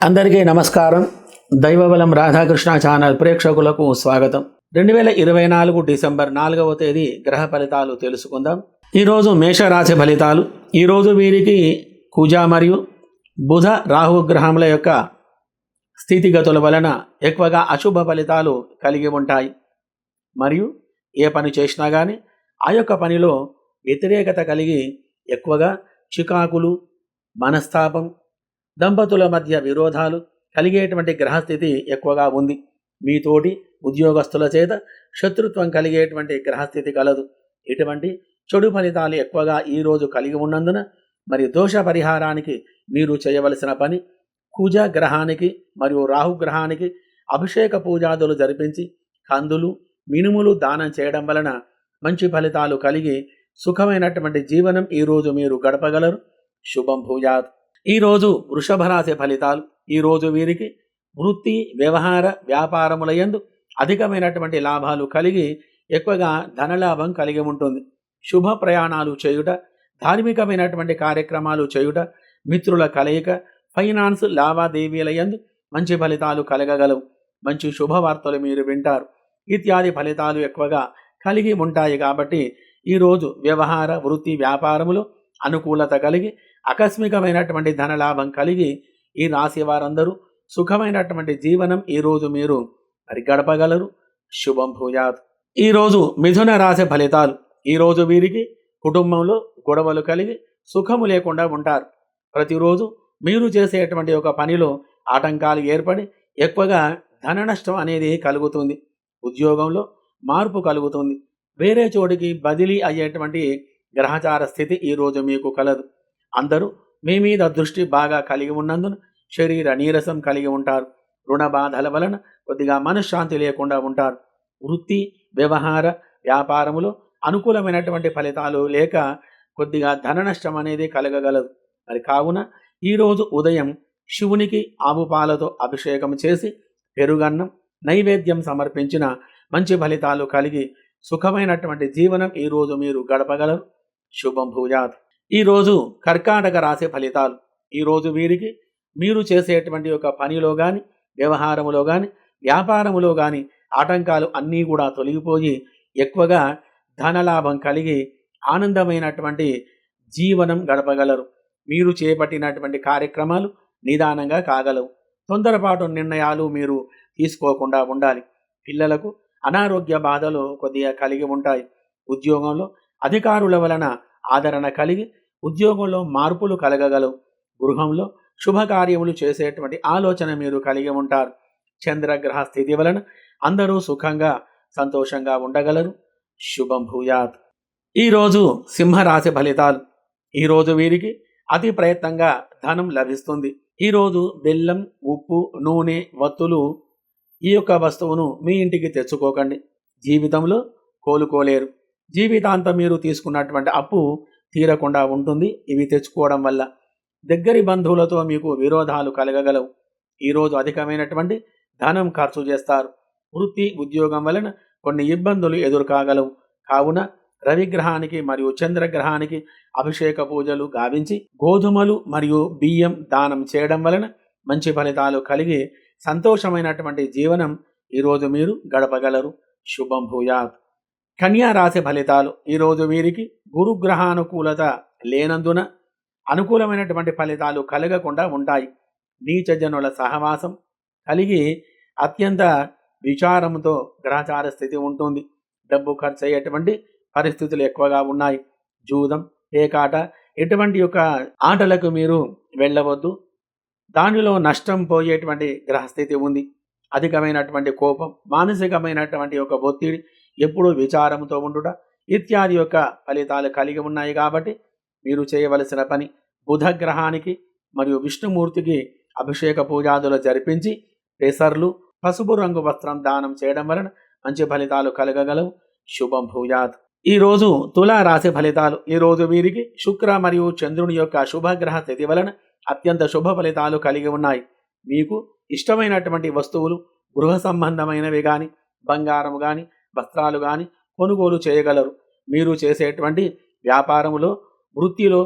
అందరికీ నమస్కారం. దైవబలం రాధాకృష్ణ ఛానల్ ప్రేక్షకులకు స్వాగతం. రెండు వేల ఇరవై నాలుగు డిసెంబర్ నాలుగవ తేదీ గ్రహ ఫలితాలు తెలుసుకుందాం. ఈరోజు మేషరాశి ఫలితాలు. ఈరోజు వీరికి కుజ మరియు బుధ రాహు గ్రహముల యొక్క స్థితిగతుల వలన ఎక్కువగా అశుభ ఫలితాలు కలిగి ఉంటాయి. మరియు ఏ పని చేసినా కానీ ఆ యొక్క పనిలో వ్యతిరేకత కలిగి ఎక్కువగా చికాకులు మనస్తాపం దంపతుల మధ్య విరోధాలు కలిగేటువంటి గ్రహస్థితి ఎక్కువగా ఉంది. మీతోటి ఉద్యోగస్తుల చేత శత్రుత్వం కలిగేటువంటి గ్రహస్థితి కలదు. ఇటువంటి చెడు ఫలితాలు ఎక్కువగా ఈరోజు కలిగి ఉన్నందున మరి దోష పరిహారానికి మీరు చేయవలసిన పని కుజ గ్రహానికి మరియు రాహు గ్రహానికి అభిషేక పూజాదులు జరిపించి కందులు మినుములు దానం చేయడం వలన మంచి ఫలితాలు కలిగి సుఖమైనటువంటి జీవనం ఈరోజు మీరు గడపగలరు. శుభం భూజాత్ ఈరోజు వృషభ రాశి ఫలితాలు ఈరోజు వీరికి వృత్తి వ్యవహార వ్యాపారములయందు అధికమైనటువంటి లాభాలు కలిగి ఎక్కువగా ధనలాభం కలిగి ఉంటుంది. శుభ ప్రయాణాలు చేయుట ధార్మికమైనటువంటి కార్యక్రమాలు చేయుట మిత్రుల కలయిక ఫైనాన్స్ లావాదేవీలయందు మంచి ఫలితాలు కలగగలవు. మంచి శుభవార్తలు మీరు వింటారు. ఇత్యాది ఫలితాలు ఎక్కువగా కలిగి ఉంటాయి కాబట్టి ఈరోజు వ్యవహార వృత్తి వ్యాపారములు అనుకూలత కలిగి ఆకస్మికమైనటువంటి ధనలాభం కలిగి ఈ రాశి వారందరూ సుఖమైనటువంటి జీవనం ఈరోజు మీరు మరి గడపగలరు శుభం భూయాత్. ఈరోజు మిథున రాశి ఫలితాలు. ఈరోజు వీరికి కుటుంబంలో గొడవలు కలిగి సుఖము లేకుండా ఉంటారు. ప్రతిరోజు మీరు చేసేటువంటి ఒక పనిలో ఆటంకాలు ఏర్పడి ఎక్కువగా ధన నష్టం అనేది కలుగుతుంది. ఉద్యోగంలో మార్పు కలుగుతుంది. వేరే చోటికి బదిలీ అయ్యేటువంటి గ్రహచార స్థితి ఈరోజు మీకు కలదు. అందరూ మీ మీద దృష్టి బాగా కలిగి ఉన్నందున శరీర నీరసం కలిగి ఉంటారు. రుణ బాధల వలన కొద్దిగా మనశ్శాంతి లేకుండా ఉంటారు. వృత్తి వ్యవహార వ్యాపారములో అనుకూలమైనటువంటి ఫలితాలు లేక కొద్దిగా ధన నష్టం అనేది కలగగలదు. మరి కావున ఈరోజు ఉదయం శివునికి ఆవు పాలతో అభిషేకం చేసి పెరుగన్నం నైవేద్యం సమర్పించిన మంచి ఫలితాలు కలిగి సుఖమైనటువంటి జీవనం ఈరోజు మీరు గడపగలరు. శుభం భూజాత్ ఈరోజు కర్కాటక రాశి ఫలితాలు. ఈరోజు వీరికి మీరు చేసేటువంటి ఒక పనిలో కానీ వ్యవహారములో కానీ వ్యాపారములో కానీ ఆటంకాలు అన్నీ కూడా తొలగిపోయి ఎక్కువగా ధనలాభం కలిగి ఆనందమైనటువంటి జీవనం గడపగలరు. మీరు చేపట్టినటువంటి కార్యక్రమాలు నిదానంగా కాగలవు. తొందరపాటు నిర్ణయాలు మీరు తీసుకోకుండా ఉండాలి. పిల్లలకు అనారోగ్య బాధలు కొద్దిగా కలిగి ఉంటాయి. ఉద్యోగంలో అధికారుల వలన ఆదరణ కలిగి ఉద్యోగంలో మార్పులు కలగగలవు. గృహంలో శుభకార్యములు చేసేటువంటి ఆలోచన మీరు కలిగి ఉంటారు. చంద్రగ్రహ స్థితి వలన అందరూ సుఖంగా సంతోషంగా ఉండగలరు. శుభం భూయాత్. ఈరోజు సింహరాశి ఫలితాలు. ఈరోజు వీరికి అతి ప్రయత్నంగా ధనం లభిస్తుంది. ఈరోజు బెల్లం ఉప్పు నూనె వత్తులు ఈ యొక్క వస్తువును మీ ఇంటికి తెచ్చుకోకండి. జీవితంలో కోలుకోలేరు. జీవితాంతం మీరు తీసుకున్నటువంటి అప్పు తీరకుండా ఉంటుంది. ఇవి తెచ్చుకోవడం వల్ల దగ్గరి బంధువులతో మీకు విరోధాలు కలగగలవు. ఈరోజు అధికమైనటువంటి ధనం ఖర్చు చేస్తారు. వృత్తి ఉద్యోగం వలన కొన్ని ఇబ్బందులు ఎదురుకాగలవు. కావున రవిగ్రహానికి మరియు చంద్రగ్రహానికి అభిషేక పూజలు గావించి గోధుమలు మరియు బియ్యం దానం చేయడం వలన మంచి ఫలితాలు కలిగి సంతోషమైనటువంటి జీవనం ఈరోజు మీరు గడపగలరు. శుభం భూయాత్. రాశి ఫలితాలు ఈరోజు వీరికి గురుగ్రహానుకూలత లేనందున అనుకూలమైనటువంటి ఫలితాలు కలగకుండా ఉంటాయి. నీచజనుల సహవాసం కలిగి అత్యంత విచారంతో గ్రహచార స్థితి ఉంటుంది. డబ్బు ఖర్చు అయ్యేటువంటి పరిస్థితులు ఎక్కువగా ఉన్నాయి. జూదం పేకాట ఇటువంటి యొక్క ఆటలకు మీరు వెళ్ళవద్దు. దానిలో నష్టం పోయేటువంటి గ్రహస్థితి ఉంది. అధికమైనటువంటి కోపం మానసికమైనటువంటి ఒక ఒత్తిడి ఎప్పుడూ విచారముతో ఉండుట ఇత్యాది యొక్క ఫలితాలు కలిగి ఉన్నాయి కాబట్టి మీరు చేయవలసిన పని బుధ గ్రహానికి మరియు విష్ణుమూర్తికి అభిషేక పూజాదులు జరిపించి పెసర్లు పసుపు రంగు వస్త్రం దానం చేయడం వలన మంచి ఫలితాలు కలగగలవు. శుభం భూయాత్. ఈరోజు రోజు తులా రాశి ఫలితాలు. ఈ రోజు వీరికి శుక్ర మరియు చంద్రుని యొక్క శుభగ్రహ స్థితి వలన అత్యంత శుభ ఫలితాలు కలిగి ఉన్నాయి. మీకు ఇష్టమైనటువంటి వస్తువులు గృహ సంబంధమైనవి కానీ బంగారం కానీ వస్త్రాలు కానీ కొనుగోలు చేయగలరు. మీరు చేసేటువంటి వ్యాపారములో వృత్తిలో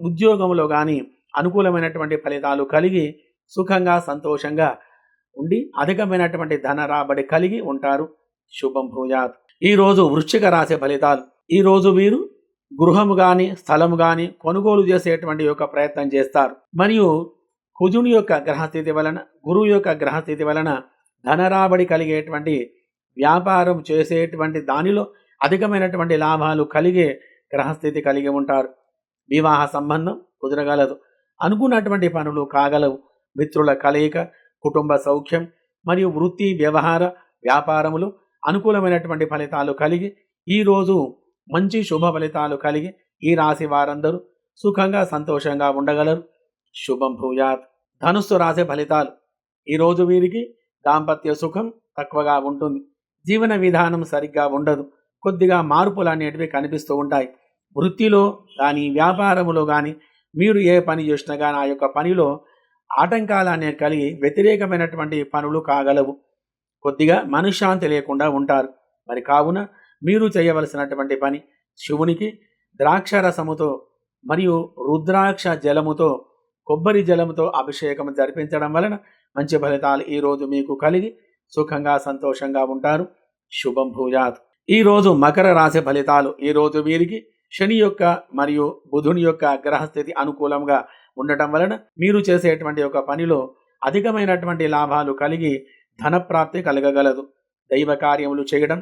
ఉద్యోగంలో కానీ అనుకూలమైనటువంటి ఫలితాలు కలిగి సుఖంగా సంతోషంగా ఉండి అధికమైనటువంటి ధన రాబడి కలిగి ఉంటారు. శుభం భూయాత్. ఈరోజు వృశ్చిక రాశి ఫలితాలు. ఈరోజు వీరు గృహము కానీ స్థలము కానీ కొనుగోలు చేసేటువంటి యొక్క ప్రయత్నం చేస్తారు. మరియు కుజుని యొక్క గ్రహస్థితి వలన గురువు యొక్క గ్రహస్థితి వలన ధనరాబడి కలిగేటువంటి వ్యాపారం చేసేటువంటి దానిలో అధికమైనటువంటి లాభాలు కలిగే గ్రహస్థితి కలిగి ఉంటారు. వివాహ సంబంధం కుదరగలదు. అనుకున్నటువంటి పనులు కాగలవు. మిత్రుల కలయిక కుటుంబ సౌఖ్యం మరియు వృత్తి వ్యవహార వ్యాపారములు అనుకూలమైనటువంటి ఫలితాలు కలిగి ఈరోజు మంచి శుభ ఫలితాలు కలిగి ఈ రాశి వారందరూ సుఖంగా సంతోషంగా ఉండగలరు. శుభం భూయాత్. ధనుస్సు రాశి ఫలితాలు. ఈరోజు వీరికి దాంపత్య సుఖం తక్కువగా ఉంటుంది. జీవన విధానం సరిగ్గా ఉండదు. కొద్దిగా మార్పులు అనేటివి కనిపిస్తూ ఉంటాయి. వృత్తిలో కానీ వ్యాపారములో కానీ మీరు ఏ పని చేసినా కానీ ఆ యొక్క పనిలో ఆటంకాలు అనేవి కలిగి వ్యతిరేకమైనటువంటి పనులు కాగలవు. కొద్దిగా మనశ్శాంతి లేకుండా ఉంటారు. మరి కావున మీరు చేయవలసినటువంటి పని శివునికి ద్రాక్ష రసముతో మరియు రుద్రాక్ష జలముతో కొబ్బరి జలముతో అభిషేకం జరిపించడం వలన మంచి ఫలితాలు ఈరోజు మీకు కలిగి సుఖంగా సంతోషంగా ఉంటారు. శుభం భూజాత్ ఈరోజు మకర రాశి ఫలితాలు ఈరోజు వీరికి శని యొక్క మరియు బుధుని యొక్క గ్రహస్థితి అనుకూలంగా ఉండటం వలన మీరు చేసేటువంటి ఒక పనిలో అధికమైనటువంటి లాభాలు కలిగి ధనప్రాప్తి కలగగలదు. దైవ కార్యములు చేయడం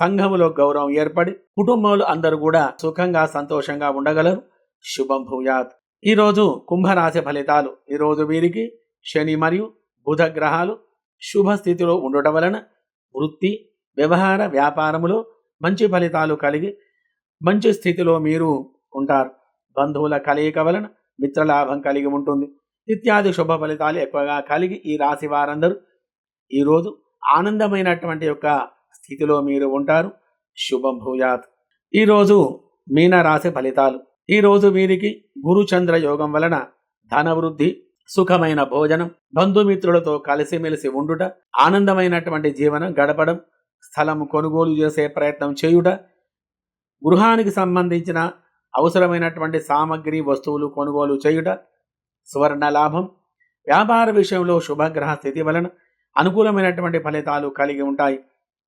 సంఘములో గౌరవం ఏర్పడి కుటుంబంలో అందరూ కూడా సుఖంగా సంతోషంగా ఉండగలరు. శుభం భూయాత్. ఈరోజు కుంభరాశి ఫలితాలు. ఈరోజు వీరికి శని మరియు బుధ గ్రహాలు శుభ స్థితిలో ఉండటం వలన వృత్తి వ్యవహార వ్యాపారములో మంచి ఫలితాలు కలిగి మంచి స్థితిలో మీరు ఉంటారు. బంధువుల కలయిక వలన మిత్రలాభం కలిగి ఉంటుంది. ఇత్యాది శుభ ఫలితాలు ఎక్కువగా కలిగి ఈ రాశి వారందరూ ఈరోజు ఆనందమైనటువంటి యొక్క స్థితిలో మీరు ఉంటారు. శుభం భూయాత్. ఈరోజు మీన రాశి ఫలితాలు. ఈరోజు వీరికి గురుచంద్ర యోగం వలన ధనవృద్ధి సుఖమైన భోజనం బంధుమిత్రులతో కలిసిమెలిసి ఉండుట ఆనందమైనటువంటి జీవనం గడపడం స్థలం కొనుగోలు చేసే ప్రయత్నం చేయుట గృహానికి సంబంధించిన అవసరమైనటువంటి సామగ్రి వస్తువులు కొనుగోలు చేయుట సువర్ణ లాభం. వ్యాపార విషయంలో శుభగ్రహ స్థితి వలన అనుకూలమైనటువంటి ఫలితాలు కలిగి ఉంటాయి.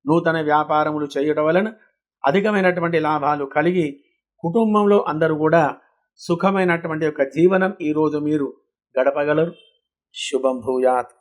నూతన వ్యాపారములు చేయడం వలన అధికమైనటువంటి లాభాలు కలిగి కుటుంబంలో అందరూ కూడా సుఖమైనటువంటి యొక్క జీవనం ఈరోజు మీరు గడపగలరు. శుభం భూయాత్.